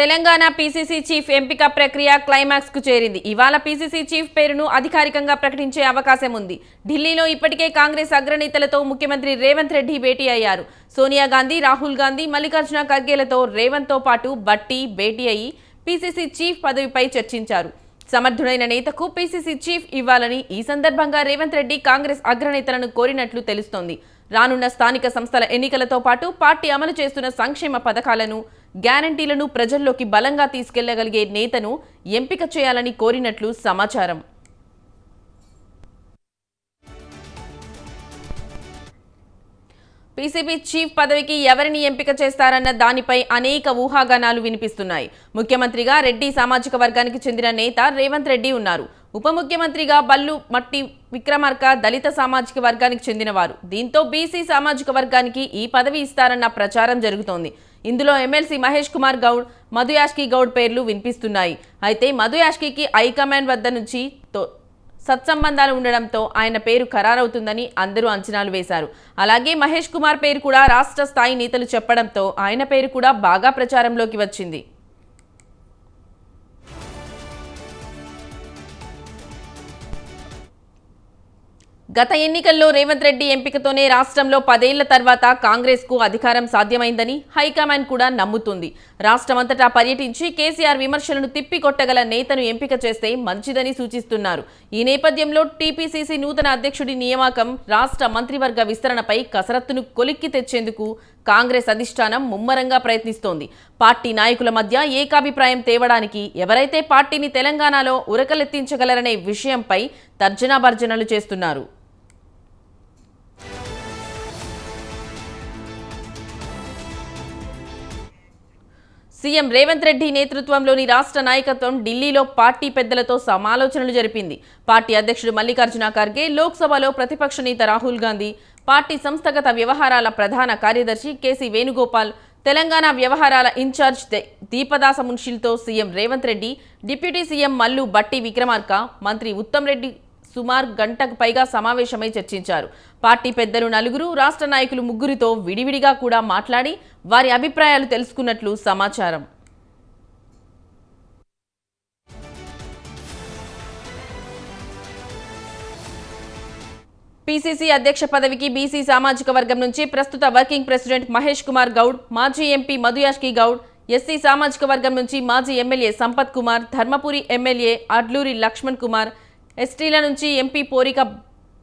Telangana PCC chief ఎంపిక ప్రక్రియ క్లైమాక్స్కు చేరింది. ఇవాళ పీసీసీ చీఫ్ పేరును అధికారికంగా ప్రకటించే అవకాశం ఉంది. ఢిల్లీలో ఇప్పటికే కాంగ్రెస్ అగ్రనేతలతో ముఖ్యమంత్రి రేవంత్ రెడ్డి భేటీ అయ్యారు. సోనియా గాంధీ రాహుల్ గాంధీ మల్లికార్జున ఖర్గేలతో రేవంత్తో పాటు బట్టి భేటీ అయ్యి పీసీసీ చీఫ్ పదవిపై చర్చించారు. సమర్థుడైన నేతకు పీసీసీ చీఫ్ ఇవ్వాలని ఈ సందర్భంగా రేవంత్ రెడ్డి కాంగ్రెస్ అగ్రనేతలను కోరినట్లు తెలుస్తోంది. రానున్న స్థానిక సంస్థల ఎన్నికలతో పాటు పార్టీ అమలు చేస్తున్న సంక్షేమ పథకాలను గ్యారంటీలను ప్రజల్లోకి బలంగా తీసుకెళ్ళగలిగే నేతను ఎంపిక చేయాలని కోరినట్లు సమాచారం. పీసీబీ చీఫ్ పదవికి ఎవరిని ఎంపిక చేస్తారన్న దానిపై అనేక ఊహాగానాలు వినిపిస్తున్నాయి. ముఖ్యమంత్రిగా రెడ్డి సామాజిక వర్గానికి చెందిన నేత రేవంత్ రెడ్డి ఉన్నారు. ఉప ముఖ్యమంత్రిగా బల్లు మట్టి విక్రమార్క దళిత సామాజిక వర్గానికి చెందినవారు. దీంతో బీసీ సామాజిక వర్గానికి ఈ పదవి ఇస్తారన్న ప్రచారం జరుగుతోంది. ఇందులో ఎమ్మెల్సీ మహేష్ కుమార్ గౌడ్ మధుయాష్కి గౌడ్ పేర్లు వినిపిస్తున్నాయి. అయితే మధుయాష్కి హైకమాండ్ వద్ద నుంచి తో- సత్సంబంధాలు ఉండడంతో ఆయన పేరు ఖరారవుతుందని అందరూ అంచనాలు వేశారు. అలాగే మహేష్ కుమార్ పేరు కూడా రాష్ట్ర స్థాయి నేతలు చెప్పడంతో ఆయన పేరు కూడా బాగా ప్రచారంలోకి వచ్చింది. గత ఎన్నికల్లో రేవంత్ రెడ్డి ఎంపికతోనే రాష్ట్రంలో పదేళ్ళ తర్వాత కాంగ్రెస్కు అధికారం సాధ్యమైందని హైకమాండ్ కూడా నమ్ముతుంది. రాష్ట్రమంతటా పర్యటించి కేసీఆర్ విమర్శలను తిప్పికొట్టగల నేతను ఎంపిక చేస్తే మంచిదని సూచిస్తున్నారు. ఈ నేపథ్యంలో టీపీసీసీ నూతన అధ్యక్షుడి నియామకం రాష్ట్ర మంత్రివర్గ విస్తరణపై కసరత్తును కొలిక్కి తెచ్చేందుకు కాంగ్రెస్ అధిష్టానం ముమ్మరంగా ప్రయత్నిస్తోంది. పార్టీ నాయకుల మధ్య ఏకాభిప్రాయం తేవడానికి ఎవరైతే పార్టీని తెలంగాణలో ఉరకలెత్తించగలరనే విషయంపై తర్జనాభర్జనలు చేస్తున్నారు. సీఎం రేవంత్ రెడ్డి నేతృత్వంలోని రాష్ట్ర నాయకత్వం ఢిల్లీలో పార్టీ పెద్దలతో సమాలోచనలు జరిపింది. పార్టీ అధ్యక్షుడు మల్లికార్జున ఖర్గే లోక్సభలో ప్రతిపక్ష నేత రాహుల్ గాంధీ పార్టీ సంస్థగత వ్యవహారాల ప్రధాన కార్యదర్శి కేసీ వేణుగోపాల్ తెలంగాణ వ్యవహారాల in charge దీపదాస మున్షిల్తో CM Revanth Reddy deputy CM Mallu Bhatti Vikramarka మంత్రి ఉత్తమ్ రెడ్డి సుమారు గంటకు పైగా సమావేశమై చర్చించారు. పార్టీ పెద్దలు నలుగురు రాష్ట్ర నాయకులు ముగ్గురితో విడివిడిగా కూడా మాట్లాడి వారి అభిప్రాయాలు తెలుసుకున్నట్లు సమాచారం. పీసీసీ అధ్యక్ష పదవికి బీసీ సామాజిక వర్గం నుంచి ప్రస్తుత వర్కింగ్ ప్రెసిడెంట్ మహేష్ కుమార్ గౌడ్ మాజీ ఎంపీ మధుయాష్కి గౌడ్ ఎస్సీ సామాజిక వర్గం నుంచి మాజీ ఎమ్మెల్యే సంపత్ కుమార్ ధర్మపురి ఎమ్మెల్యే అడ్లూరి లక్ష్మణ్ కుమార్ ఎస్టీల నుంచి ఎంపీ పోరిక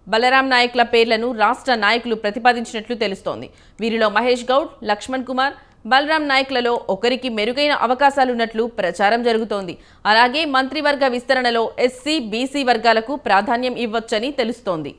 బలరాం నాయకుల పేర్లను రాష్ట్ర నాయకులు ప్రతిపాదించినట్లు తెలుస్తోంది. వీరిలో మహేష్ గౌడ్ లక్ష్మణ్ కుమార్ బలరాం నాయకులలో ఒకరికి మెరుగైన అవకాశాలున్నట్లు ప్రచారం జరుగుతోంది. అలాగే మంత్రివర్గ విస్తరణలో ఎస్సీ బీసీ వర్గాలకు ప్రాధాన్యం ఇవ్వొచ్చని తెలుస్తోంది.